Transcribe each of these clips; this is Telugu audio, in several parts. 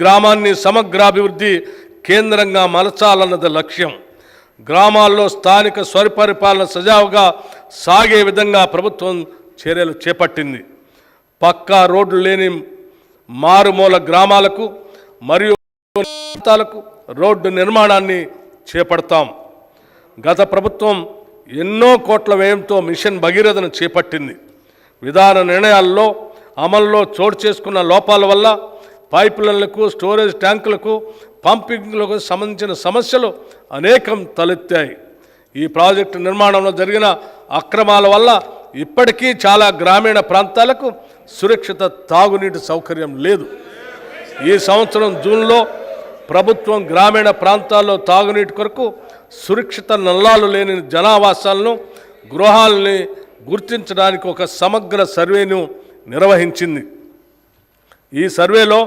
గ్రామాన్ని సమగ్రాభివృద్ధి కేంద్రంగా మలచాలన్నది లక్ష్యం. గ్రామాల్లో స్థానిక స్వరిపరిపాలన సజావుగా సాగే విధంగా ప్రభుత్వం చర్యలు చేపట్టింది. పక్కా రోడ్లు లేని మారుమూల గ్రామాలకు మరియు ప్రాంతాలకు రోడ్డు నిర్మాణాన్ని చేపడతాం. గత ప్రభుత్వం ఎన్నో కోట్ల వ్యయంతో మిషన్ భగీరథను చేపట్టింది. విధాన నిర్ణయాల్లో అమల్లో చోటు చేసుకున్న లోపాల వల్ల పైపులైన్లకు స్టోరేజ్ ట్యాంకులకు పంపింగ్లకు సంబంధించిన సమస్యలు అనేకం తలెత్తాయి. ఈ ప్రాజెక్టు నిర్మాణంలో జరిగిన అక్రమాల వల్ల ఇప్పటికీ చాలా గ్రామీణ ప్రాంతాలకు సురక్షిత తాగునీటి సౌకర్యం లేదు. ఈ సంవత్సరం జూన్లో ప్రభుత్వం గ్రామీణ ప్రాంతాల్లో తాగునీటి కొరకు సురక్షిత నల్లాలు లేని జనావాసాలను గృహాలని గుర్తించడానికి ఒక సమగ్ర సర్వేను నిర్వహించింది. ఈ సర్వేలో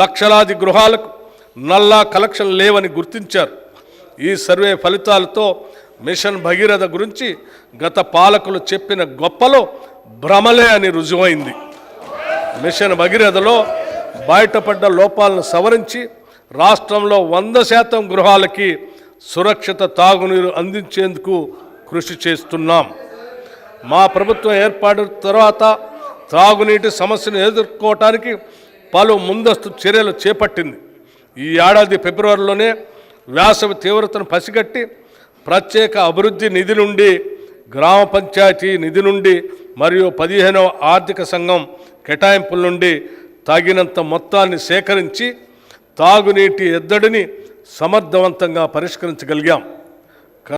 లక్షలాది గృహాలకు నల్లా కలెక్షన్ లేవని గుర్తించారు. ఈ సర్వే ఫలితాలతో మిషన్ భగీరథ గురించి గత పాలకులు చెప్పిన గొప్పలో భ్రమలే అని రుజువైంది. మిషన్ భగీరథలో బయటపడ్డ లోపాలను సవరించి రాష్ట్రంలో వంద శాతం గృహాలకి సురక్షిత తాగునీరు అందించేందుకు కృషి చేస్తున్నాం. మా ప్రభుత్వం ఏర్పాటు తర్వాత త్రాగునీటి సమస్యను ఎదుర్కోవటానికి పలు ముందస్తు చర్యలు చేపట్టింది. ఈ ఏడాది ఫిబ్రవరిలోనే వేసవి తీవ్రతను పసిగట్టి ప్రత్యేక అభివృద్ధి నిధి నుండి గ్రామ పంచాయతీ నిధి నుండి మరియు పదిహేనవ ఆర్థిక సంఘం కేటాయింపుల నుండి తగినంత మొత్తాన్ని సేకరించి తాగునీటి ఎద్దడిని సమర్థవంతంగా పరిష్కరించగలిగాం.